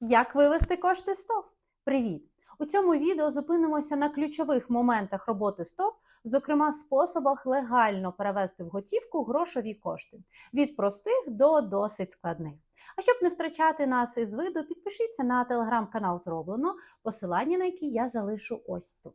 Як вивести кошти з ТОВ? Привіт! У цьому відео зупинимося на ключових моментах роботи СТОВ, зокрема способах легально перевести в готівку грошові кошти від простих до досить складних. А щоб не втрачати нас із виду, підпишіться на телеграм-канал Зроблено, посилання на який я залишу ось тут.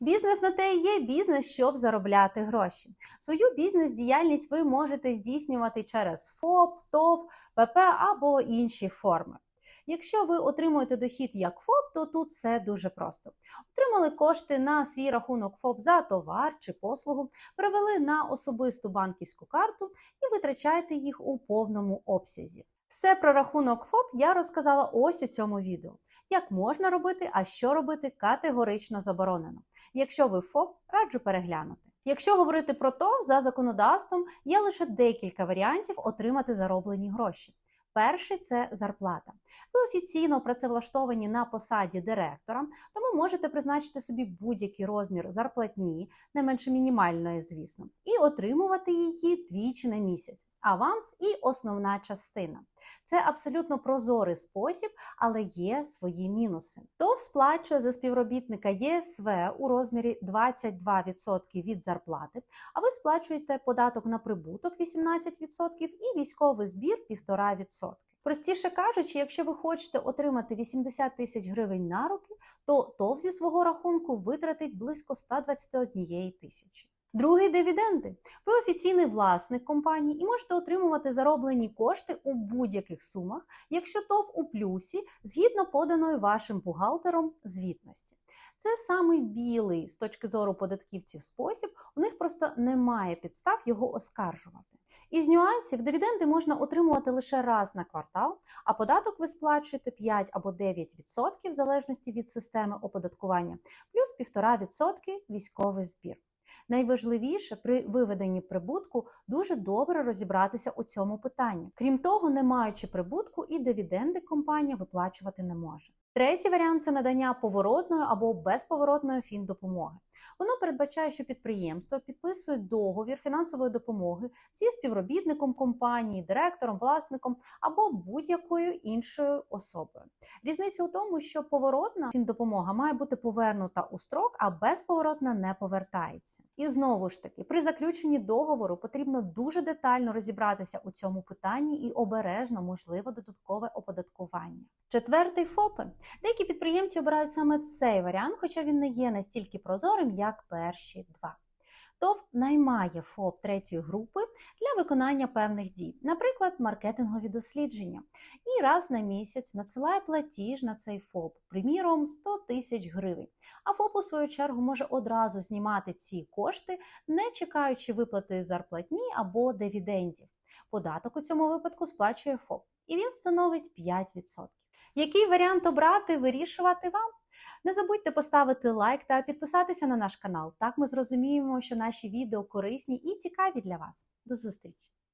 Бізнес на те і є бізнес, щоб заробляти гроші. Свою бізнес-діяльність ви можете здійснювати через ФОП, ТОВ, ПП або інші форми. Якщо ви отримуєте дохід як ФОП, то тут все дуже просто. Отримали кошти на свій рахунок ФОП за товар чи послугу, перевели на особисту банківську карту і витрачаєте їх у повному обсязі. Все про рахунок ФОП я розказала ось у цьому відео. Як можна робити, а що робити категорично заборонено. Якщо ви ФОП, раджу переглянути. Якщо говорити про то, за законодавством є лише декілька варіантів отримати зароблені гроші. Перший це зарплата. Ви офіційно працевлаштовані на посаді директора, тому можете призначити собі будь-який розмір зарплатні, не менше мінімальної, звісно, і отримувати її двічі на місяць. Аванс і основна частина. Це абсолютно прозорий спосіб, але є свої мінуси. ТОВ сплачує за співробітника ЄСВ у розмірі 22% від зарплати, а ви сплачуєте податок на прибуток 18% і військовий збір 1,5%. Простіше кажучи, якщо ви хочете отримати 80 тисяч гривень на руки, то ТОВ зі свого рахунку витратить близько 121 тисячі. Другий дивіденди. Ви офіційний власник компанії і можете отримувати зароблені кошти у будь-яких сумах, якщо ТОВ у плюсі згідно поданої вашим бухгалтером звітності. Це самий білий з точки зору податківців спосіб, у них просто немає підстав його оскаржувати. Із нюансів дивіденди можна отримувати лише раз на квартал, а податок ви сплачуєте 5 або 9% в залежності від системи оподаткування, плюс 1,5% військовий збір. Найважливіше при виведенні прибутку дуже добре розібратися у цьому питанні. Крім того, не маючи прибутку, і дивіденди компанія виплачувати не може. Третій варіант це надання поворотної або безповоротної фіндопомоги. Воно передбачає, що підприємство підписує договір фінансової допомоги зі співробітником компанії, директором, власником або будь-якою іншою особою. Різниця у тому, що поворотна фіндопомога має бути повернута у строк, а безповоротна не повертається. І знову ж таки, при заключенні договору потрібно дуже детально розібратися у цьому питанні і обережно можливо додаткове оподаткування. Четвертий ФОПи. Деякі підприємці обирають саме цей варіант, хоча він не є настільки прозорим, як перші два. ТОВ наймає ФОП третьої групи для виконання певних дій, наприклад, маркетингові дослідження, і раз на місяць надсилає платіж на цей ФОП, приміром 100 тисяч гривень. А ФОП, у свою чергу, може одразу знімати ці кошти, не чекаючи виплати зарплатні або дивідендів. Податок у цьому випадку сплачує ФОП, і він становить 5%. Який варіант обрати, вирішувати вам? Не забудьте поставити лайк та підписатися на наш канал. Так ми зрозуміємо, що наші відео корисні і цікаві для вас. До зустрічі!